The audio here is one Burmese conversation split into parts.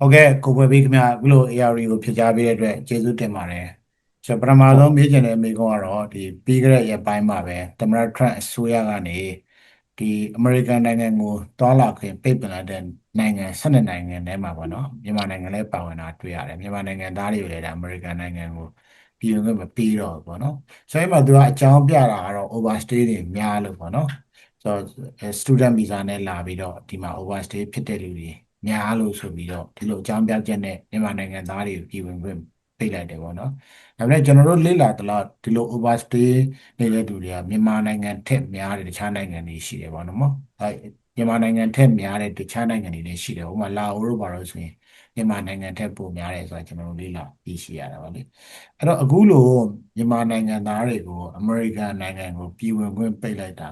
ဟုတ်ကဲ့ကိုပွဲပေးခင်ဗျအခုလို AR ကိုဖြည့်ချပေးတဲ့အတွက်ကျေးဇူးတင်ပါတယ်ကျွန်တော်ပထမဆုံးမေးချင်တဲ့မေးခွန်းကတော့ဒီပြီးခဲ့တဲ့ရက်ပိုင်းမှာပဲသမ္မတထရန့်အစိုးရကနေဒီအမေရိကန်နိုင်ငံကိုတွာလာခွင့်ပိတ်ပင်လိုက်တဲ့နိုင်ငံ12နိုင်ငံထဲမှာပေါ့နော်မြန်မာနိုင်ငံလည်းပါဝင်တာတွေ့ရတယ်မြန်မာနိုင်ငံသားတွေလည်းဒါအမေရိကန်နိုင်ငံကိုပြည်ဝင်ခွင့်မပေးတော့ဘူးပေါ့နော်ဆိုတော့အဲ့မှာသူကအကြောင်းပြတာကတော့ overstay တွေများလို့ပေါ့နော်ဆိုတော့ student visa နဲ့လာပြီးတော့ဒီမှာ overstay ဖြစ်တဲ့လူတွေ များလို့ဆိုပြီးတော့ဒီလိုအကြောင်းပြချက်နဲ့မြန်မာနိုင်ငံသားတွေကိုပြည်ဝင်ခွင့်ပိတ်လိုက်တယ်ပေါ့နော်။ဒါပေမဲ့ကျွန်တော်တို့လေ့လာသလောက်ဒီလို overstay နေတဲ့လူတွေကမြန်မာနိုင်ငံထက်များတဲ့တခြားနိုင်ငံတွေရှိတယ်ပေါ့နော်။အဲမြန်မာနိုင်ငံထက်များတဲ့တခြားနိုင်ငံတွေလည်းရှိတယ်။ဥပမာလာအိုတို့ဘာလို့ဆိုရင်မြန်မာနိုင်ငံထက်ပိုများတယ်ဆိုတာကျွန်တော်တို့လေ့လာသိရှိရတာပါလေ။အဲ့တော့အခုလိုမြန်မာနိုင်ငံသားတွေကိုအမေရိကန်နိုင်ငံကိုပြည်ဝင်ခွင့်ပိတ်လိုက်တာ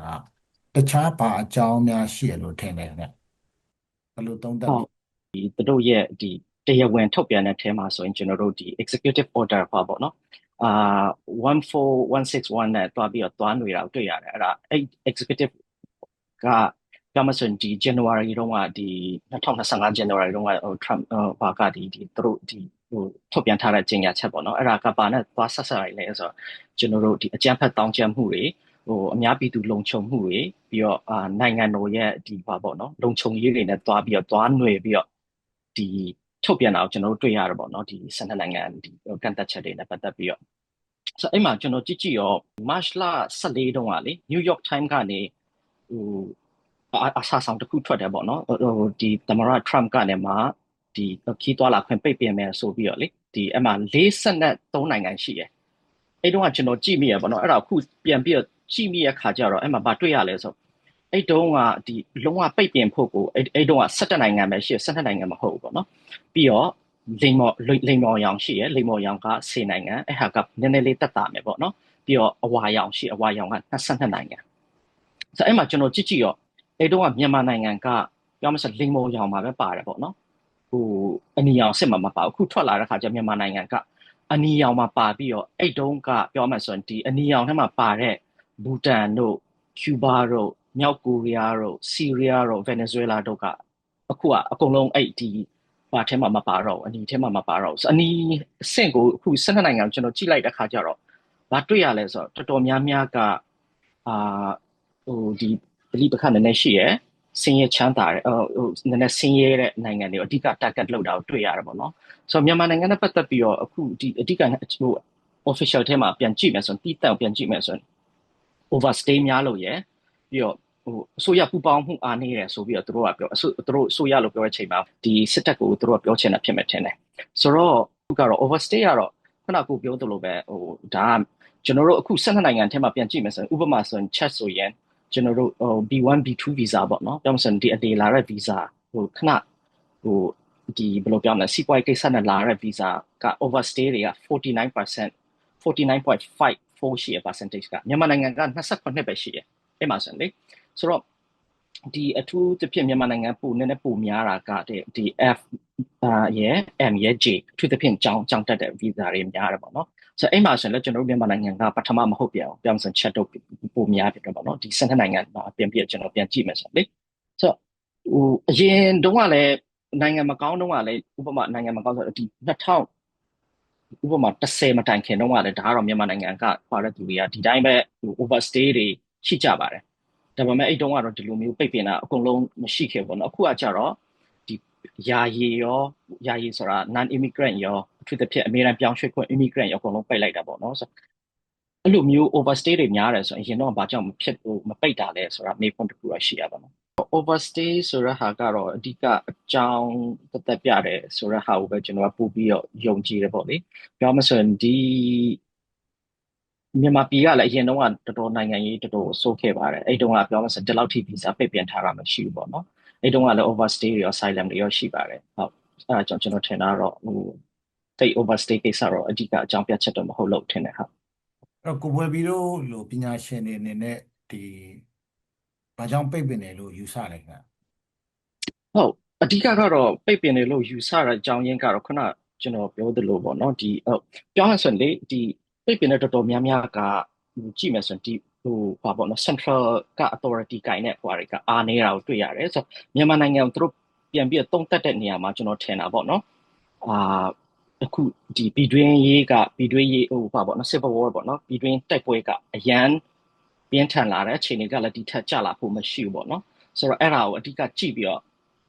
ကတခြားဘာအကြောင်းများရှိရလို့ထင်တယ်ခင်ဗျ။ ဘယ်လိုသုံးသပ်လဲဒီသူတို့ရဲ့ဒီတရားဝင်ထုတ်ပြန်တဲ့ထဲမှာဆိုရင်ကျွန်တော်တို့ဒီ executive order ပါပေါ့နော်အာ14161နဲ့တွားပြီးတော့တွားနေတာကိုတွေ့ရတယ်အဲ့ဒါအဲ့ executive ကပြောမစင်ဒီ January တုန်းကဒီ2025 January တုန်းကဟို Trump ဟိုကဒီဒီသူတို့ဒီဟိုထုတ်ပြန်ထားတဲ့ကြေညာချက်ပေါ့နော်အဲ့ဒါကပါနဲ့သွားဆက်ဆက်ရလဲဆိုတော့ကျွန်တော်တို့ဒီအကြမ်းဖက်တောင်းကျမ်းမှုတွေ ဟိုအများပြည်သူလုံခြုံမှုတွေပြီးတော့အာနိုင်ငံတော်ရဲ့ဒီပါပေါ့နော်လုံခြုံရေးတွေနဲ့တွားပြီးတော့တွားຫນွေပြီးတော့ဒီထုတ်ပြန်တာကိုကျွန်တော်တို့တွေ့ရတယ်ပေါ့နော်ဒီဆန်နိုင်ငံဒီကန်တက်ချက်တွေနဲ့ပတ်သက်ပြီးတော့ဆိုအဲ့မှာကျွန်တော်ကြည့်ကြည့်ရော March လ14တုန်းကလေ New York Times ကနေဟိုအဆာဆောင်တစ်ခုထွက်တယ်ပေါ့နော်ဟိုဒီသမရ Trump ကနေမှဒီခီးသွားလာခွင့်ပိတ်ပင်မယ်ဆိုပြီးတော့လေဒီအမှ43နိုင်ငံရှိတယ်အဲ့တုန်းကကျွန်တော်ကြည့်မိရပေါ့နော်အဲ့ဒါအခုပြန်ပြီးတော့ ကြည့်မိရခါကျတော့အဲ့မှာဗာတွေ့ရလဲဆိုအဲ့တုန်းကဒီလုံးဝပိတ်ပင်ဖို့ကိုအဲ့အဲ့တုန်းက17နိုင်ငံပဲရှိတယ်17နိုင်ငံမဟုတ်ဘူးပေါ့နော်ပြီးတော့လိမ်မော်လိမ်မော်ရောင်ရှိရယ်လိမ်မော်ရောင်က10နိုင်ငံအဲ့ဟာကနည်းနည်းလေးတက်တာမယ်ပေါ့နော်ပြီးတော့အဝါရောင်ရှိအဝါရောင်က22နိုင်ငံဆိုအဲ့မှာကျွန်တော်ကြည့်ကြည့်ရောအဲ့တုန်းကမြန်မာနိုင်ငံကပြောမစလိမ်မော်ရောင်မှာပဲပါတယ်ပေါ့နော်ဟိုအနီရောင်စစ်မှာမပါဘူးအခုထွက်လာတဲ့ခါကျမြန်မာနိုင်ငံကအနီရောင်မှာပါပြီးတော့အဲ့တုန်းကပြောမှဆိုရင်ဒီအနီရောင်ထဲမှာပါတဲ့ ဘူတန်တို့ကျူဘာတို့မြောက်ကိုရီးယားတို့ဆီးရီးယားတို့ဗင်နီဇွဲလားတို့ကအခုကအကုန်လုံးအဲ့ဒီပါထဲမှာမပါတော့အနီထဲမှာမပါတော့အနီအဆင့်ကိုအခု12နိုင်ငံကျွန်တော်ကြည့်လိုက်တဲ့ခါကျတော့ဘာတွေ့ရလဲဆိုတော့တော်တော်များများကအာဟိုဒီပလိပခနည်းနည်းရှိရယ်စင်းရဲချမ်းသာတဲ့ဟိုနည်းနည်းစင်းရဲတဲ့နိုင်ငံတွေအဓိက target လုပ်တာကိုတွေ့ရတယ်ပေါ့နော်ဆိုတော့မြန်မာနိုင်ငံနဲ့ပတ်သက်ပြီးတော့အခုဒီအဓိကဟို official ထဲမှာပြန်ကြည့်မယ်ဆိုရင်တီးတန့်ပြန်ကြည့်မယ်ဆိုရင် overstay များလို့ရယ်ပြီးတော့ဟိုအစိုးရပူပေါင်းမှုအားနေတယ်ဆိုပြီးတော့သူတို့ကပြောအစိုးသူတို့အစိုးရလို့ပြောတဲ့အချိန်မှာဒီစစ်တပ်ကိုသူတို့ကပြောချင်တာဖြစ်မယ်ထင်တယ်ဆိုတော့ခုကတော့ overstay ကတော့ခုနကပြောသလိုပဲဟိုဒါကကျွန်တော်တို့အခု12နိုင်ငံထဲမှာပြန်ကြည့်မယ်ဆိုရင်ဥပမာဆိုရင် chat ဆိုရင်ကျွန်တော်တို့ဟို B1 B2 visa ပေါ့နော်ပြောမှဆိုရင်ဒီအတေလာတဲ့ visa ဟိုခဏဟိုဒီဘယ်လိုပြောမလဲစီးပွားရေးကိစ္စနဲ့လာတဲ့ visa က overstay တွေက49% 49.54ရှိရ percentage ကမြန်မာနိုင်ငံက28ပဲရှိရအဲ့မှာဆိုရင်လေဆိုတော့ဒီအထူးသဖြင့်မြန်မာနိုင်ငံပိုနည်းနည်းပိုများတာကဒီ F အာရဲ့ M ရဲ့ J အထူးသဖြင့်ကြောင်းကြောင်းတက်တဲ့ visa တွေများတယ်ပေါ့နော်ဆိုတော့အဲ့မှာဆိုရင်လည်းကျွန်တော်တို့မြန်မာနိုင်ငံကပထမမဟုတ်ပြန်အောင်ပြောင်းစံချက်တော့ပိုများဖြစ်တယ်ပေါ့နော်ဒီစတဲ့နိုင်ငံမှာပြန်ပြီးကျွန်တော်ပြန်ကြည့်မယ်ဆိုလေဆိုတော့ဟိုအရင်တုန်းကလည်းနိုင်ငံမကောင်းတုန်းကလည်းဥပမာနိုင်ငံမကောင်းဆိုတော့ဒီ2000 ဥပမာ30မတိုင်ခင်တုန်းကလည်းဒါကတော့မြန်မာနိုင်ငံကပါတဲ့သူတွေကဒီတိုင်းပဲဟို overstay တွေရှိကြပါတယ်ဒါပေမဲ့အဲ့တုန်းကတော့ဒီလိုမျိုးပိတ်ပင်တာအကုန်လုံးမရှိခဲ့ဘူးเนาะအခုကကြတော့ဒီယာယီရောယာယီဆိုတာ non immigrant ရောအထူးသဖြင့်အမေရိကန်ပြောင်းရွှေ့ခွင့် immigrant ရောအကုန်လုံးပိတ်လိုက်တာပေါ့เนาะဆိုအဲ့လိုမျိုး overstay တွေများတယ်ဆိုရင်အရင်တော့ဘာကြောင့်မဖြစ်ဘူးမပိတ်တာလဲဆိုတာမေးခွန်းတစ်ခုတော့ရှိရပါမယ် overstay ဆိုတဲ့ဟာကတော့အဓိကအကြောင်းသက်သက်ပြတယ်ဆိုတဲ့ဟာကိုပဲကျွန်တော်ကပို့ပြီးတော့ယုံကြည်တယ်ပေါ့လေပြောမှဆိုရင်ဒီမြန်မာပြည်ကလည်းအရင်တုန်းကတော်တော်နိုင်ငံရေးတော်တော်ဆိုးခဲ့ပါတယ်အဲ့တုန်းကပြောမှဆိုဒီလောက်ထိ visa ပိတ်ပြန်ထားတာမရှိဘူးပေါ့နော်အဲ့တုန်းကလည်း overstay တွေရော asylum တွေရောရှိပါတယ်ဟုတ်အဲ့ဒါကြောင့်ကျွန်တော်ထင်တာတော့ဟိုတိတ် overstay ကိစ္စတော့အဓိကအကြောင်းပြချက်တော့မဟုတ်လို့ထင်တယ်ဟုတ်အဲ့တော့ကိုပွဲပြီးတော့လို့ပညာရှင်တွေအနေနဲ့ဒီ ဘာကြောင့်ပိတ်ပင်တယ်လို့ယူဆလဲခင်ဗျဟုတ်အဓိကကတော့ပိတ်ပင်တယ်လို့ယူဆတဲ့အကြောင်းရင်းကတော့ခုနကျွန်တော်ပြောသလိုပေါ့နော်ဒီဟုတ်ပြောရဆိုရင်လေဒီပိတ်ပင်တဲ့တော်တော်များများကကြည့်မယ်ဆိုရင်ဒီဟိုဘာပေါ့နော် central က authority ကိုင်တဲ့ဟိုတွေကအားနေတာကိုတွေ့ရတယ်ဆိုတော့မြန်မာနိုင်ငံကိုသူတို့ပြန်ပြီးတော့တုံးတက်တဲ့နေရာမှာကျွန်တော်ထင်တာပေါ့နော်အာအခုဒီပြည်တွင်းရေးကပြည်တွင်းရေးဟိုပါပေါ့နော် civil war ပေါ့နော်ပြည်တွင်းတိုက်ပွဲကအရန် ပြင်းထန်လာတဲ့အခြေအနေကလည်းဒီထက်ကျလာဖို့မရှိဘူးပေါ့နော်ဆိုတော့အဲ့ဒါကိုအဓိကကြည့်ပြီးတော့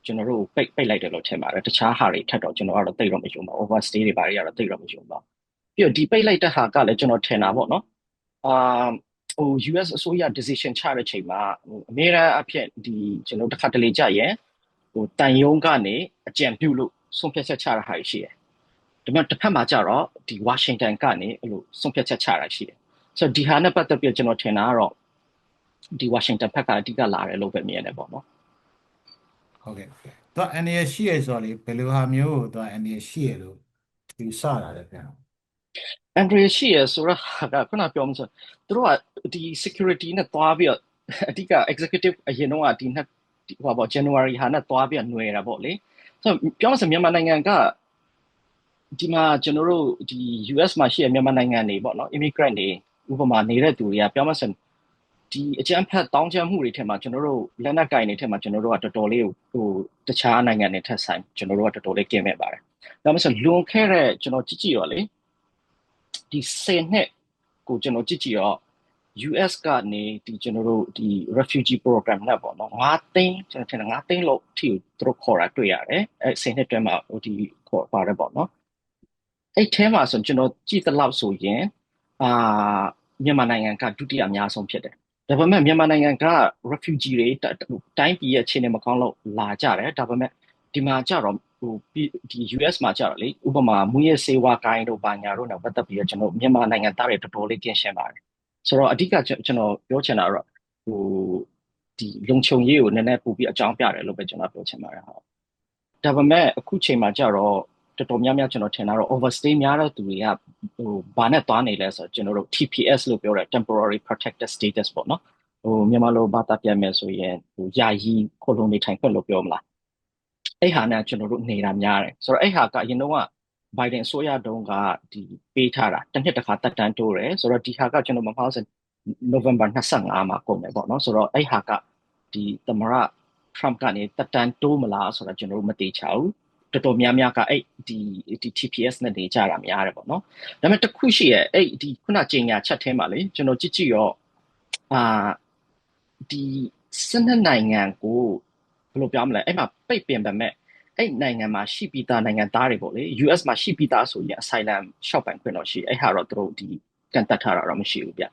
ကျွန်တော်တို့ပိတ်ပိတ်လိုက်တယ်လို့ထင်ပါတယ်တခြားဟာတွေထက်တော့ကျွန်တော်ကတော့သိတော့မယုံပါဘူး overstay တွေဘာတွေကတော့သိတော့မယုံပါဘူးပြီးတော့ဒီပိတ်လိုက်တဲ့ဟာကလည်းကျွန်တော်ထင်တာပေါ့နော်အာဟို US အစိုးရ decision ချတဲ့ချိန်မှာဟိုအမေရိကန်အဖြစ်ဒီကျွန်တော်တစ်ခါတလေကြာရင်ဟိုတန်ယုံကနေအကြံပြုလို့ဆုံးဖြတ်ချက်ချတာဟာရှိတယ်ဒါပေမဲ့တစ်ဖက်မှာကျတော့ဒီ Washington ကနေအဲ့လိုဆုံးဖြတ်ချက်ချတာရှိတယ် ဆိုတော့ဒီဟာနဲ့ပတ်သက်ပြီးကျွန်တော်ထင်တာကတော့ဒီ Washington ဘက်ကအဓိကလာတယ်လို့ပဲမြင်တယ်ပေါ့နော်ဟုတ်ကဲ့သူကအန်ဒီရရှိရဆိုတော့လေဘယ်လိုဟာမျိုးကိုသူကအန်ဒီရရှိရလို့ယူဆတာလဲဗျာ Andrea ရှိရဆိုတော့ဟာကခုနပြောမှဆိုသူတို့ကဒီ security နဲ့တွားပြီးတော့အဓိက executive အရင်တော့ကဒီနှစ်ဒီဟိုပါ January ဟာနဲ့တွားပြီးတော့ຫນွယ်တာပေါ့လေဆိုတော့ပြောမှဆိုမြန်မာနိုင်ငံကဒီမှာကျွန်တော်တို့ဒီ US မှာရှိရမြန်မာနိုင်ငံနေပေါ့နော် immigrant တွေ ဥပမာနေတဲ့သူတွေကပြောမှဆိုဒီအကြမ်းဖက်တောင်းချမှုတွေထဲမှာကျွန်တော်တို့လက်နက်ကင်တွေထဲမှာကျွန်တော်တို့ကတော်တော်လေးဟိုတခြားနိုင်ငံတွေထက်ဆိုင်ကျွန်တော်တို့ကတော်တော်လေးကင်းမဲ့ပါတယ်ဒါမှမဟုတ်လွန်ခဲ့တဲ့ကျွန်တော်ကြည့်ကြည့်တော့လေဒီ10နှစ်ကိုကျွန်တော်ကြည့်ကြည့်တော့ US ကနေဒီကျွန်တော်တို့ဒီ refugee program နဲ့ပေါ့နော်9သိန်းကျွန်တော်ထင်တယ်9သိန်းလောက်ထိကိုသူတို့ခေါ်တာတွေ့ရတယ်အဲ10နှစ်တွင်းမှာဟိုဒီခေါ်ပါတယ်ပေါ့နော်အဲ့ထဲမှာဆိုကျွန်တော်ကြည့်သလောက်ဆိုရင်အာ မြန်မာနိုင်ငံကဒုတိယအများဆုံးဖြစ်တယ်ဒါပေမဲ့မြန်မာနိုင်ငံက refugee တွေတိုင်းပြည်ရဲ့အခြေအနေမကောင်းလို့လာကြတယ်ဒါပေမဲ့ဒီမှာကြတော့ဟိုဒီ US မှာကြတော့လေဥပမာမူရစေဝါကိုင်းတို့ဘာညာတို့နဲ့ပတ်သက်ပြီးတော့ကျွန်တော်မြန်မာနိုင်ငံသားတွေတော်တော်လေးကျင်ရှင်းပါတယ်ဆိုတော့အဓိကကျွန်တော်ပြောချင်တာတော့ဟိုဒီလုံခြုံရေးကိုနည်းနည်းပို့ပြီးအကြောင်းပြတယ်လို့ပဲကျွန်တော်ပြောချင်ပါတယ်ဟုတ်ဒါပေမဲ့အခုချိန်မှာကြတော့ တော်တော်များများကျွန်တော်ထင်တာတော့ overstay များတဲ့သူတွေကဟိုဘာနဲ့သွားနေလဲဆိုတော့ကျွန်တော်တို့ TPS လို့ပြောတဲ့ temporary protected status ပေါ့နော်ဟိုမြန်မာလိုဘာသာပြန်မယ်ဆိုရင်ဟိုယာယီခိုလုံနေထိုင်ခွင့်လို့ပြောမလားအဲ့ဟာနဲ့ကျွန်တော်တို့နေတာများတယ်ဆိုတော့အဲ့ဟာကအရင်တော့ကဘိုင်ဒန်အစိုးရတုန်းကဒီပေးထားတာတစ်နှစ်တစ်ခါတက်တန်းတိုးတယ်ဆိုတော့ဒီဟာကကျွန်တော်မမှားစ November 25မှာကုန်တယ်ပေါ့နော်ဆိုတော့အဲ့ဟာကဒီသမရ Trump ကနေတက်တန်းတိုးမလားဆိုတော့ကျွန်တော်တို့မသိချဘူး တော်တော်များများကအဲ့ဒီဒီ TPS နဲ့နေကြတာများတယ်ပေါ့နော်ဒါပေမဲ့တစ်ခုရှိရဲ့အဲ့ဒီခုနကြေညာချက်ထဲမှာလေကျွန်တော်ကြည့်ကြည့်ရောအာဒီစနစ်နိုင်ငံကိုဘယ်လိုပြောမလဲအဲ့မှာပိတ်ပင်ပါမဲ့အဲ့နိုင်ငံမှာရှိပြီးသားနိုင်ငံသားတွေပေါ့လေ US မှာရှိပြီးသားဆိုရင် asylum ရှောက်ပိုင်ခွင့်တော့ရှိအဲ့ဟာတော့သူတို့ဒီကန်တက်ထားတာတော့မရှိဘူးဗျ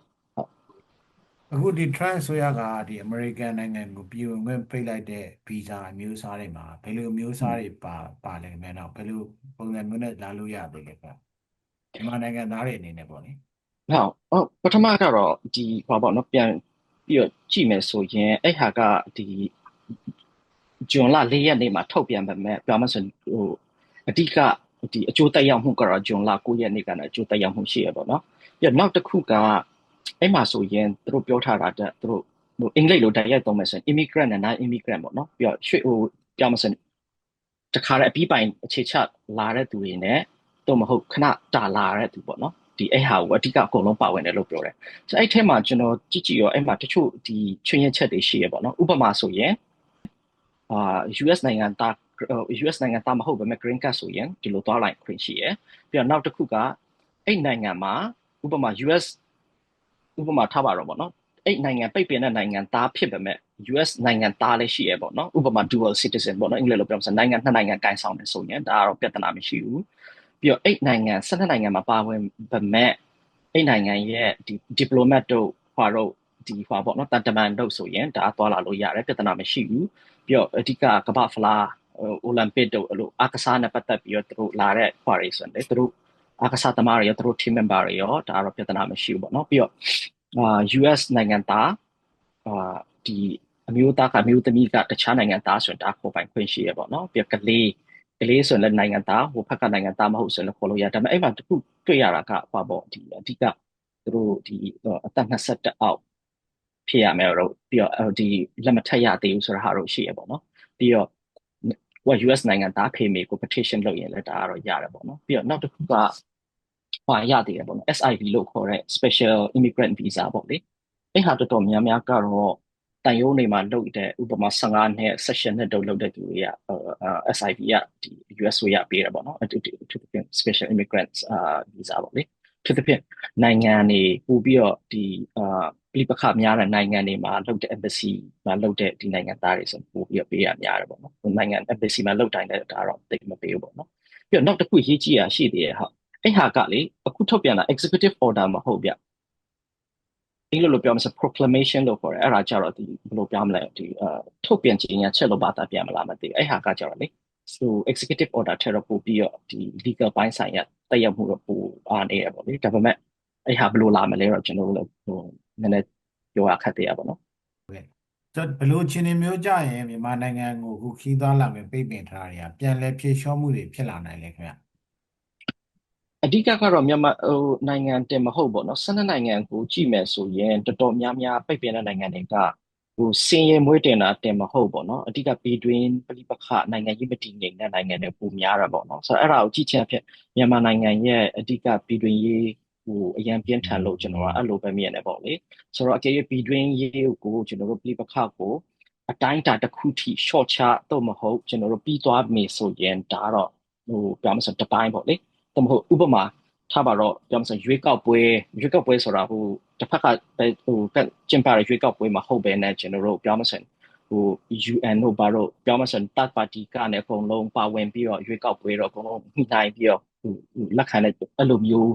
အခုဒီ Trump ဆိုရကဒီ American နိုင်ငံကိုပြည်ဝင်ခွင့်ပိတ်လိုက်တဲ့ဗီဇာအမျိုးအစားတွေမှာဘယ်လိုအမျိုးအစားတွေပါပါလဲမယ်တော့ဘယ်လိုပုံစံမျိုးနဲ့လာလို့ရသေးလဲဗျမြန်မာနိုင်ငံသားတွေအနေနဲ့ပေါ့လေဟုတ်ဟုတ်ပထမကတော့ဒီဟောပေါ့နော်ပြန်ပြီးတော့ကြည့်မယ်ဆိုရင်အဲ့ဟာကဒီဂျွန်လ၄ရက်နေ့မှာထုတ်ပြန်ပါမယ်ပြောမှဆိုဟိုအဓိကဒီအကျိုးတက်ရောက်မှုကတော့ဂျွန်လ9ရက်နေ့ကလည်းအကျိုးတက်ရောက်မှုရှိရပေါ့နော်ပြီးတော့နောက်တစ်ခုက အဲ့မှာဆိုရင်သူတို့ပြောထားတာတဲ့သူတို့ဟိုအင်္ဂလိပ်လိုတိုက်ရိုက်သုံးမယ်ဆိုရင် immigrant နဲ့ non immigrant ပေါ့နော်ပြီးတော့ရွှေဟိုပြောမှဆိုတခါတည်းအပြီးပိုင်အခြေချလာတဲ့သူတွေနဲ့တော့မဟုတ်ခဏတာလာတဲ့သူပေါ့နော်ဒီအဲ့ဟာကိုအဓိကအကုန်လုံးပါဝင်တယ်လို့ပြောတယ်။ဆိုအဲ့ထဲမှာကျွန်တော်ကြည့်ကြည့်ရောအဲ့မှာတချို့ဒီချွင်းရက်ချက်တွေရှိရပေါ့နော်။ဥပမာဆိုရင်အာ US နိုင်ငံသား US နိုင်ငံသားမဟုတ်ဘဲမဲ့ green card ဆိုရင်ဒီလိုသွားလိုက်ခွင့်ရှိရ။ပြီးတော့နောက်တစ်ခုကအဲ့နိုင်ငံမှာဥပမာ US ဥပမာထားပါတော့ပေါ့နော်။အဲ့နိုင်ငံပိတ်ပင်တဲ့နိုင်ငံသားဖြစ်ပေမဲ့ US နိုင်ငံသားလည်းရှိရပေါ့နော်။ဥပမာ dual citizen ပေါ့နော်။အင်္ဂလိပ်လိုပြောမှဆိုနိုင်ငံနှစ်နိုင်ငံကိုင်ဆောင်တယ်ဆိုရင်ဒါကတော့ပြဿနာမရှိဘူး။ပြီးတော့အဲ့နိုင်ငံ၁၂နိုင်ငံမှာပါဝင်ပေမဲ့အဲ့နိုင်ငံရဲ့ဒီ diplomat တို့ဟွာတော့ဒီဟွာပေါ့နော်တန်တမန်တို့ဆိုရင်ဒါသွားလာလို့ရတယ်ပြဿနာမရှိဘူးပြီးတော့အဓိကကမ္ဘာဖလားအိုလံပစ်တို့အဲ့လိုအားကစားနဲ့ပတ်သက်ပြီးတော့သူတို့လာတဲ့ဟွာတွေဆိုရင်လေသူတို့ အားကစားသမားတွေရောသူတို့ team member တွေရောဒါတော့ပြဿနာမရှိဘူးပေါ့နော်ပြီးတော့အာ US နိုင်ငံသားအာဒီအမျိုးသားကအမျိုးသမီးကတခြားနိုင်ငံသားဆိုရင်ဒါခေါ်ပိုင်ခွင့်ရှိရပေါ့နော်ပြီးတော့ကလေးကလေးဆိုရင်လည်းနိုင်ငံသားဟိုဘက်ကနိုင်ငံသားမဟုတ်ဆိုရင်လည်းခေါ်လို့ရဒါပေမဲ့အဲ့မှာတခုတွေ့ရတာကဟောပေါ့ဒီအဓိကသူတို့ဒီအသက်21အောက်ဖြစ်ရမယ်တော့ပြီးတော့ဒီလက်မထက်ရသေးဘူးဆိုတာဟာတော့ရှိရပေါ့နော်ပြီးတော့ ဟို US နိုင်ငံသားဖေမေကို petition လုပ်ရင်လည်းဒါကတော့ရတယ်ပေါ့နော်ပြီးတော့နောက်တစ်ခုကဟိုရသေးတယ်ပေါ့နော် SIV လို့ခေါ်တဲ့ special immigrant visa ပေါ့လေအဲ့ဟာတော်တော်များများကတော့တန်ယုံတွေမှာလုပ်တဲ့ဥပမာ15နှစ် session နှစ်တုပ်လုပ်တဲ့သူတွေကအာ SIV ကဒီ US ဆိုရပေးတယ်ပေါ့နော်အတူတူသူပြင် special immigrants အာ visa ပေါ့လေ သူပြင်နိုင်ငံတွေပို့ပြီးတော့ဒီအာပြပခများတဲ့နိုင်ငံတွေမှာလုပ်တဲ့ embassy မှာလုပ်တဲ့ဒီနိုင်ငံသားတွေဆိုပို့ပြီးတော့ပေးရများတယ်ပေါ့နော်နိုင်ငံ embassy မှာလုပ်တိုင်းလည်းဒါတော့တိတ်မပေးဘူးပေါ့နော်ပြီးတော့နောက်တစ်ခုရေးကြည့်ရရှိသေးတယ်ဟုတ်အဲ့ဟာကလေအခုထုတ်ပြန်တာ executive order မဟုတ်ဗျအင်္ဂလိပ်လိုပြောမှဆို proclamation လို့ခေါ်တယ်အဲ့ဒါကြတော့ဒီဘယ်လိုပြောမလဲဒီအာထုတ်ပြန်ခြင်းညာချက်လို့ဘာသာပြန်မလားမသိဘူးအဲ့ဟာကကြတော့လေ ဆို executive order ထဲတော့ပို့ပြီးတော့ဒီ legal ပိုင်းဆိုင်ရာတက်ရောက်မှုတော့ပိုအားနေရပေါ့လေဒါပေမဲ့အဲ့ဟာဘယ်လိုလာမလဲတော့ကျွန်တော်တို့လည်းဟိုနည်းနည်းပြောရခက်သေးရပါတော့ဆိုတော့ဘယ်လိုအခြေအနေမျိုးကြရင်မြန်မာနိုင်ငံကိုအခုခီးသွားလာမယ်ပိတ်ပင်ထားတာတွေကပြန်လဲဖြေလျှော့မှုတွေဖြစ်လာနိုင်လေခင်ဗျအဓိကကတော့မြန်မာဟိုနိုင်ငံတင်မဟုတ်ပေါ့နော်၁၂နိုင်ငံကိုကြည့်မယ်ဆိုရင်တော်တော်များများပိတ်ပင်တဲ့နိုင်ငံတွေက ဟိုစင်ရင်မွေးတင်တာတင်မဟုတ်ပေါ့နော်အဓိကပြည်တွင်းပြပခနိုင်ငံကြီးမတည်ငြိမ်တဲ့နိုင်ငံတွေပုံများတာပေါ့နော်ဆိုတော့အဲ့ဒါကိုကြည့်ချင်ဖြစ်မြန်မာနိုင်ငံရဲ့အဓိကပြည်တွင်းရေးဟိုအရန်ပြင်းထန်လို့ကျွန်တော်ကအဲ့လိုပဲမြင်တယ်ပေါ့လေဆိုတော့အကယ်၍ပြည်တွင်းရေးကိုကျွန်တော်တို့ပြပခကိုအတိုင်းအတာတစ်ခုထိ short ချတော့မဟုတ်ကျွန်တော်တို့ပြီးသွားပြီဆိုရင်ဒါတော့ဟိုပြောမှဆိုတစ်ပိုင်းပေါ့လေတမဟုတ်ဥပမာ ထားပါတော့ပြောမှဆိုရွေးကောက်ပွဲရွေးကောက်ပွဲဆိုတာဟိုတစ်ဖက်ကပဲဟိုကကျင်းပတဲ့ရွေးကောက်ပွဲမှာဟုတ်ပဲနဲ့ကျွန်တော်တို့ပြောမှဆိုဟို UN တို့ဘာလို့ပြောမှဆိုတပ်ပါတီကနေအကုန်လုံးပါဝင်ပြီးတော့ရွေးကောက်ပွဲတော့အကုန်လုံးညှိနှိုင်းပြီးတော့ဟိုလက်ခံတဲ့အဲ့လိုမျိုး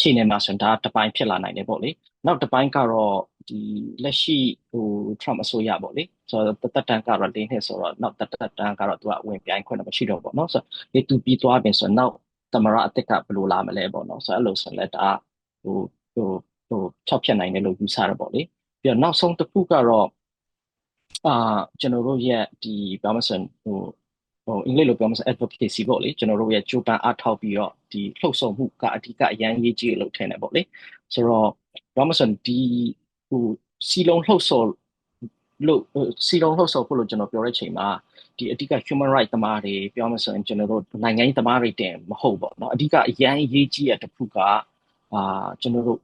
ချိန်နေမှာဆိုဒါတစ်ပိုင်းဖြစ်လာနိုင်တယ်ပေါ့လေနောက်တစ်ပိုင်းကတော့ဒီလက်ရှိဟို Trump အစိုးရပေါ့လေဆိုတော့တက်တန်ကတော့၄နှစ်ဆိုတော့နောက်တက်တန်ကတော့သူကဝင်ပြိုင်ခွင့်မရှိတော့ပေါ့နော်ဆိုတော့ဒီသူပြီးသွားပြီဆိုတော့နောက် သမရအသစ်ကဘယ်လိုလာမလဲပေါ့နော်ဆိုတော့အဲ့လိုဆိုရင်လည်းဒါဟိုဟိုဟိုချောက်ဖြတ်နိုင်တယ်လို့ယူဆရပေါ့လေပြီးတော့နောက်ဆုံးတစ်ခုကတော့အာကျွန်တော်တို့ရဲ့ဒီဘာမှဆိုဟိုဟိုအင်္ဂလိပ်လိုပြောမှဆို advocacy ပေါ့လေကျွန်တော်တို့ရဲ့ကြိုးပမ်းအားထောက်ပြီးတော့ဒီလှုပ်ဆောင်မှုကအဓိကအရန်ရေးကြီးလို့ထင်တယ်ပေါ့လေဆိုတော့ဘာမှဆိုဒီဟိုစီလုံးလှုပ်ဆော် လို့စီလုံးလှုပ်ဆော်ဖို့လို့ကျွန်တော်ပြောတဲ့ချိန်မှာဒီအဓိက human right သမားတွေပြောမှဆိုရင်ကျွန်တော်တို့နိုင်ငံရေးသမားတွေတင်မဟုတ်ပေါ့နော်အဓိကအရန်ရေးကြီးတဲ့တစ်ခုကအာကျွန်တော်တို့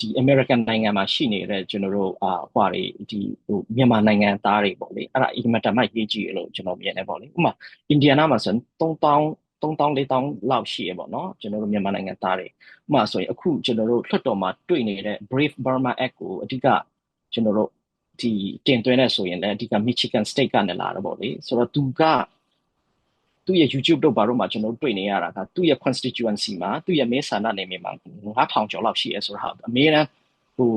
ဒီ American နိုင်ငံမှာရှိနေတဲ့ကျွန်တော်တို့အာဟွာတွေဒီဟိုမြန်မာနိုင်ငံသားတွေပေါ့လေအဲ့ဒါအင်မတန်မှရေးကြီးရလို့ကျွန်တော်မြင်တယ်ပေါ့လေဥပမာအိန္ဒိယနာမှာဆိုရင်3000 3000 4000လောက်ရှိရပေါ့နော်ကျွန်တော်တို့မြန်မာနိုင်ငံသားတွေဥပမာဆိုရင်အခုကျွန်တော်တို့လွှတ်တော်မှာတွေ့နေတဲ့ Brave Burma Act ကိုအဓိကကျွန်တော်တို့ ဒီတင်သွင်းနေဆိုရင်လည်းအဓိက Michigan State ကနေလာတော့ပေါ့လေဆိုတော့သူကသူ့ရဲ့ YouTube တို့ဘာလို့မှကျွန်တော်တွေ့နေရတာကသူ့ရဲ့ constituency မှာသူ့ရဲ့မဲဆန္ဒနယ်မြေမှာ9000ကျော်လောက်ရှိရဲဆိုတော့အမေရန်ဟို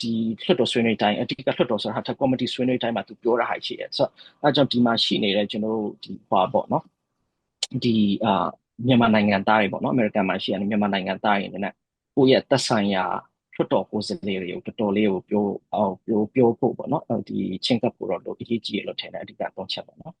ဒီလွှတ်တော်ဆွေးနွေးတိုင်းအဓိကလွှတ်တော်ဆိုတာဟာ committee ဆွေးနွေးတိုင်းမှာသူပြောတာဟာရှိရဲဆိုတော့အဲကြောင့်ဒီမှာရှိနေတဲ့ကျွန်တော်တို့ဒီဟွာပေါ့နော်ဒီအာမြန်မာနိုင်ငံသားတွေပေါ့နော်အမေရိကန်မှာရှိရတဲ့မြန်မာနိုင်ငံသားတွေနဲ့ကိုယ့်ရဲ့သက်ဆိုင်ရာ လွှတ်တော်ကိုယ်စားလှယ်တွေကိုတော်တော်လေးကိုပြောအောင်ပြောပြောဖို့ပေါ့နော်ဒီချင်းကပ်ဖို့တော့လို့အရေးကြီးရလို့ထင်တယ်အဓိကသုံးချက်ပေါ့နော်